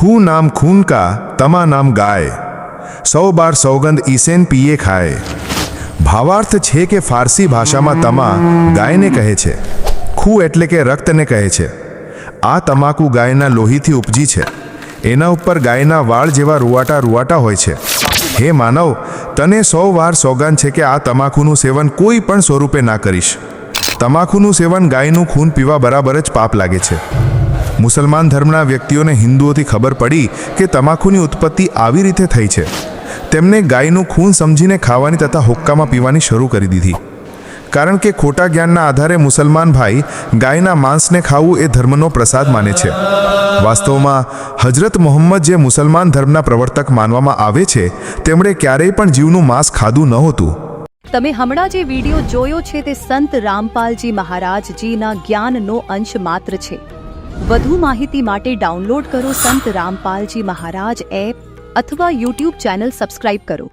ખૂ નામ ખૂન કા, તમા નામ ગાય. સૌ બાર સૌગંધ ઈસેન પીએ ખાય. ભાવાર્થ છે કે ફારસી ભાષામાં તમા ગાયને કહે છે. ખૂ એટલે કે રક્તને કહે છે. આ તમાકુ ગાયના લોહીથી ઉપજી છે. એના ઉપર ગાયના વાળ જેવા રૂવાટા રૂવાટા હોય છે. હે માનવ, તને સૌ વાર સોગાન છે કે આ તમાકુનું સેવન કોઈ પણ સ્વરૂપે ના કરીશ. તમાકુનું સેવન ગાયનું ખૂન પીવા બરાબર જ પાપ લાગે છે. મુસલમાન ધર્મના વ્યક્તિઓને હિન્દુઓથી ખબર પડી કે તમાકુની ઉત્પત્તિ આવી રીતે થઈ છે. તેમને ગાયનું ખૂન સમજીને ખાવાની તથા હુક્કામાં પીવાની શરૂ કરી દીધી. કારણ કે ખોટા જ્ઞાનના આધારે મુસલમાન ભાઈ ગાયના માંસને ખાવું એ ધર્મનો પ્રસાદ માને છે. વાસ્તવમાં હજરત મોહમ્મદ જે મુસલમાન ધર્મના પ્રવર્તક માનવામાં આવે છે, તેમણે ક્યારેય પણ જીવનું માંસ ખાધું નહોતું તમે હમણાં જે વીડિયો જોયો છે તે સંત રામપાલજી મહારાજજીના જ્ઞાનનો અંશ માત્ર છે. વધુ માહિતી માટે ડાઉનલોડ કરો સંત રામપાલજી મહારાજ એપ અથવા યુટ્યુબ ચેનલ સબસ્ક્રાઇબ કરો.